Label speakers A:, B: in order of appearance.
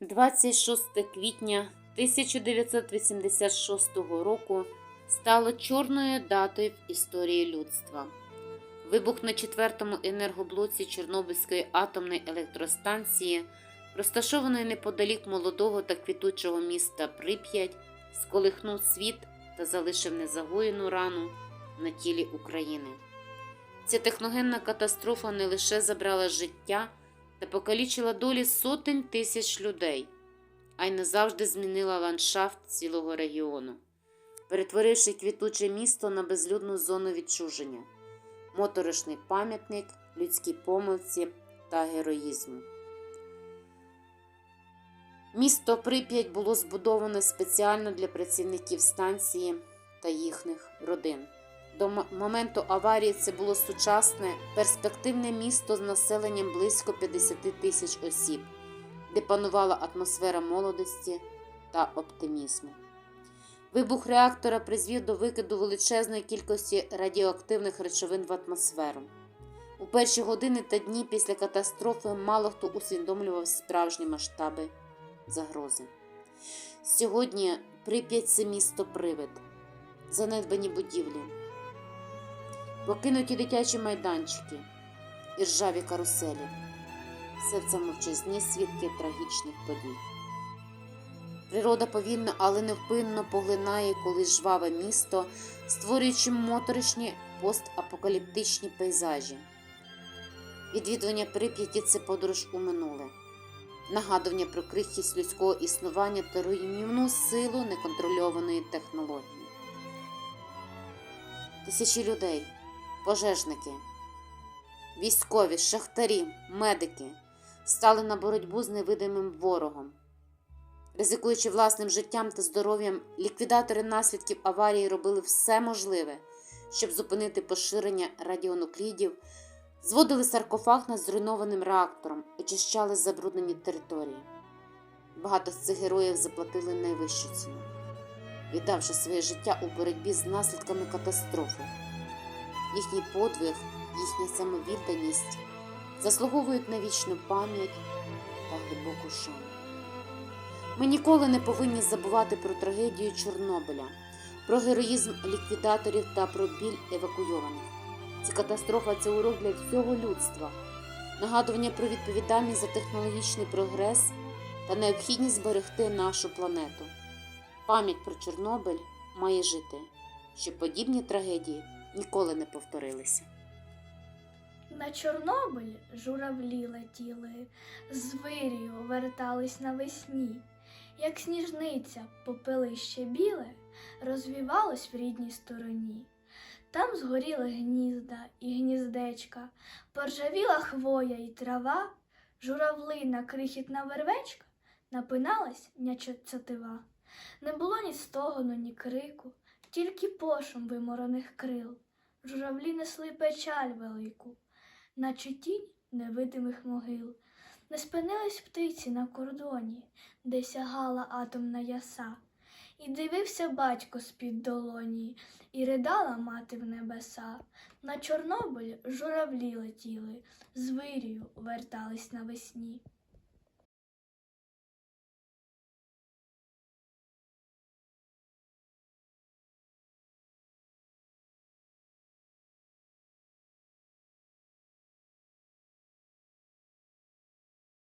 A: 26 квітня 1986 року стало чорною датою в історії людства. Вибух на четвертому енергоблоці Чорнобильської атомної електростанції, розташованої неподалік молодого та квітучого міста Прип'ять, сколихнув світ та залишив незагоєну рану на тілі України. Ця техногенна катастрофа не лише забрала життя та покалічила долі сотень тисяч людей, а й назавжди змінила ландшафт цілого регіону, перетворивши квітуче місто на безлюдну зону відчуження, моторошний пам'ятник людській помилці та героїзму. Місто Прип'ять було збудоване спеціально для працівників станції та їхніх родин. До моменту аварії це було сучасне, перспективне місто з населенням близько 50 тисяч осіб, де панувала атмосфера молодості та оптимізму. Вибух реактора призвів до викиду величезної кількості радіоактивних речовин в атмосферу. У перші години та дні після катастрофи мало хто усвідомлював справжні масштаби загрози. Сьогодні Прип'ять це місто привид, занедбані будівлі, покинуті дитячі майданчики і ржаві каруселі. Все це мовчазні свідки трагічних подій. Природа повільно, але невпинно поглинає колись жваве місто, створюючи моторошні постапокаліптичні пейзажі. Відвідування Прип'яті це подорож у минуле, нагадування про крихкість людського існування та руйнівну силу неконтрольованої технології. Тисячі людей, пожежники, військові, шахтарі, медики стали на боротьбу з невидимим ворогом. Ризикуючи власним життям та здоров'ям, ліквідатори наслідків аварії робили все можливе, щоб зупинити поширення радіонуклідів, зводили саркофаг над зруйнованим реактором, очищали забруднені території. Багато з цих героїв заплатили найвищу ціну, віддавши своє життя у боротьбі з наслідками катастрофи. Їхній подвиг, їхня самовідданість заслуговують на вічну пам'ять та глибоку шану. Ми ніколи не повинні забувати про трагедію Чорнобиля, про героїзм ліквідаторів та про біль евакуйованих. Ці катастрофа це урок для всього людства, нагадування про відповідальність за технологічний прогрес та необхідність зберегти нашу планету. Пам'ять про Чорнобиль має жити, щоб подібні трагедії ніколи не повторилися.
B: На Чорнобиль журавлі летіли, з вирію вертались навесні, як сніжниця попелище біле розвівалось в рідній стороні. Там згоріли гнізда і гніздечка, поржавіла хвоя і трава, журавлина крихітна вервечка напиналась нячоцятива. Не було ні стогону, ні крику, тільки пошум виморених крил. Журавлі несли печаль велику наче тінь невидимих могил. Не спинились птиці на кордоні, де сягала атомна яса, і дивився батько з-під долоні, і ридала мати в небеса. На Чорнобиль журавлі летіли, з вирію вертались навесні.